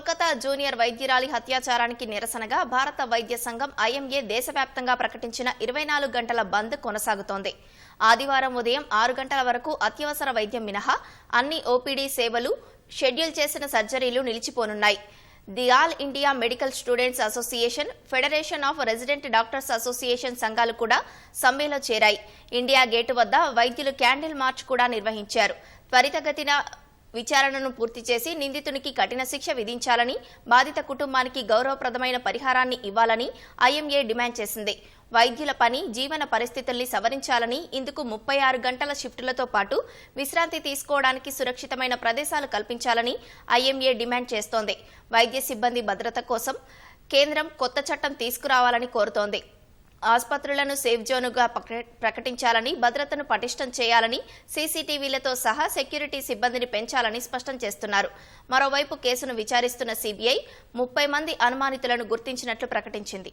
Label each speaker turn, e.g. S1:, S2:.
S1: Kolkata junior వైద్యురాలి హత్యాచారానికి నిరసనగా భారత వైద్య సంఘం ఐఎంఏ దేశవ్యాప్తంగా ప్రకటించిన ఇరవై నాలుగు గంటల బంద్ కొనసాగుతోంది. ఆదివారం ఉదయం ఆరు గంటల వరకు అత్యవసర వైద్యం మినహా అన్ని ఓపీడీ సేవలు షెడ్యూల్ చేసిన సర్జరీలు నిలిచిపోనున్నాయి. The all India medical students association federation of resident doctors association సంఘాలు కూడా సమ్మెలో చేరాయి. ఇండియా గేటు వద్ద వైద్యులు క్యాండిల్ మార్చ్ కూడా నిర్వహించారు. త్వరితగతిన విచారణను పూర్తి చేసి నిందితునికి కఠిన శిక్ష విధించాలని బాధిత కుటుంబానికి గౌరవప్రదమైన పరిహారాన్ని ఇవ్వాలని ఐఎంఏ డిమాండ్ చేసింది. వైద్యుల పని జీవన పరిస్థితుల్ని సవరించాలని ఇందుకు ముప్పై ఆరు గంటల షిఫ్టులతో పాటు విశ్రాంతి తీసుకోవడానికి సురక్షితమైన ప్రదేశాలు కల్పించాలని ఐఎంఏ డిమాండ్ చేస్తోంది. వైద్య సిబ్బంది భద్రత కోసం కేంద్రం కొత్త చట్టం తీసుకురావాలని కోరుతోంది. ఆసుపత్రులను సేఫ్ జోనుగా ప్రకటించాలని భద్రతను పటిష్టం చేయాలని సీసీటీవీలతో సహా సెక్యూరిటీ సిబ్బందిని పెంచాలని స్పష్టం చేస్తున్నారు. మరోవైపు కేసును విచారిస్తున్న సీబీఐ ముప్పై మంది అనుమానితులను గుర్తించినట్లు ప్రకటించింది.